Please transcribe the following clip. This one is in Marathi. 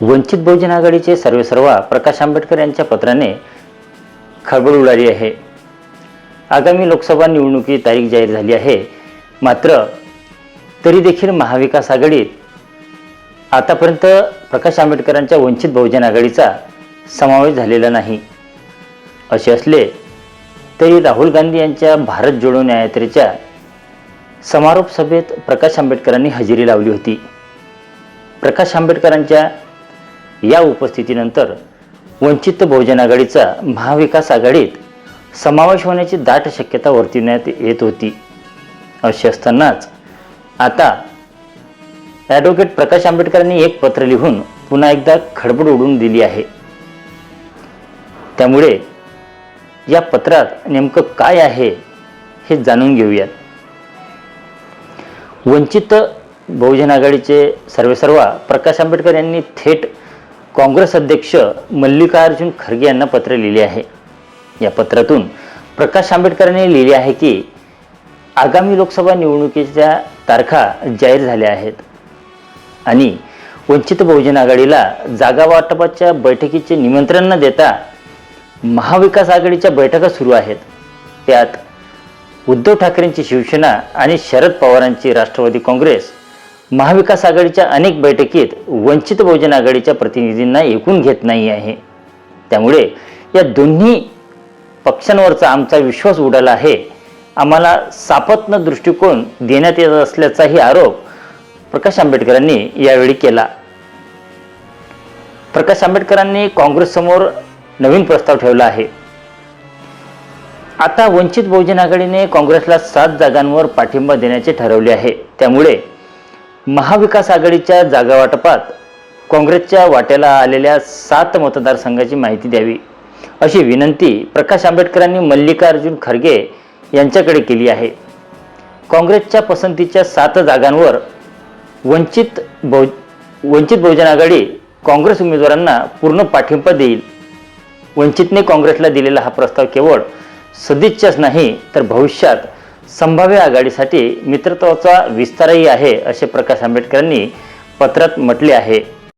वंचित बहुजन आघाडीचे सर्वेसर्वा प्रकाश आंबेडकर यांच्या पत्राने खळबळ उडाली आहे. आगामी लोकसभा निवडणुकी तारीख जाहीर झाली आहे. मात्र तरी देखील महाविकास आघाडीत आतापर्यंत प्रकाश आंबेडकरांच्या वंचित बहुजन आघाडीचा समावेश झालेला नाही. असे असले तरी राहुल गांधी यांच्या भारत जोडो न्यायात्रेच्या समारोप सभेत प्रकाश आंबेडकरांनी हजेरी लावली होती. प्रकाश आंबेडकरांच्या या उपस्थितीनंतर वंचित बहुजन आघाडीचा महाविकास आघाडीत समावेश होण्याची दाट शक्यता वर्तविण्यात येत होती. असे असतानाच आता ॲडव्होकेट प्रकाश आंबेडकरांनी एक पत्र लिहून पुन्हा एकदा खडबड उडून दिली आहे. त्यामुळे या पत्रात नेमकं काय आहे हे जाणून घेऊयात. वंचित बहुजन आघाडीचे सर्वेसर्वा प्रकाश आंबेडकर यांनी थेट काँग्रेस अध्यक्ष मल्लिकार्जुन खरगे यांना पत्र लिहिले आहे. या पत्रातून प्रकाश आंबेडकरांनी लिहिले आहे की आगामी लोकसभा निवडणुकीच्या तारखा जाहीर झाल्या आहेत. आणि वंचित बहुजन आघाडीला जागा वाटपाच्या बैठकीचे निमंत्रण न देता महाविकास आघाडीच्या बैठका सुरू आहेत. त्यात उद्धव ठाकरेंची शिवसेना आणि शरद पवारांची राष्ट्रवादी काँग्रेस महाविकास आघाडीच्या अनेक बैठकीत वंचित बहुजन आघाडीच्या प्रतिनिधींना ऐकून घेत नाही आहे. त्यामुळे या दोन्ही पक्षांवरचा आमचा विश्वास उडाला आहे. आम्हाला सापत्न दृष्टिकोन देण्यात येत असल्याचाही आरोप प्रकाश आंबेडकरांनी यावेळी केला. प्रकाश आंबेडकरांनी काँग्रेससमोर नवीन प्रस्ताव ठेवला आहे. आता वंचित बहुजन आघाडीने काँग्रेसला सात जागांवर पाठिंबा देण्याचे ठरवले आहे. त्यामुळे महाविकास आघाडीच्या जागावाटपात काँग्रेसच्या वाट्याला आलेल्या सात मतदारसंघाची माहिती द्यावी अशी विनंती प्रकाश आंबेडकरांनी मल्लिकार्जुन खरगे यांच्याकडे केली आहे. काँग्रेसच्या पसंतीच्या सात जागांवर वंचित बहु वंचित बहुजन आघाडी काँग्रेस उमेदवारांना पूर्ण पाठिंबा देईल. वंचितने काँग्रेसला दिलेला हा प्रस्ताव केवळ सदिच्छाच नाही तर भविष्यात संभाव्य आघाडीसाठी मित्रत्वाचा विस्तारही आहे असे प्रकाश आंबेडकरांनी पत्रात म्हटले आहे.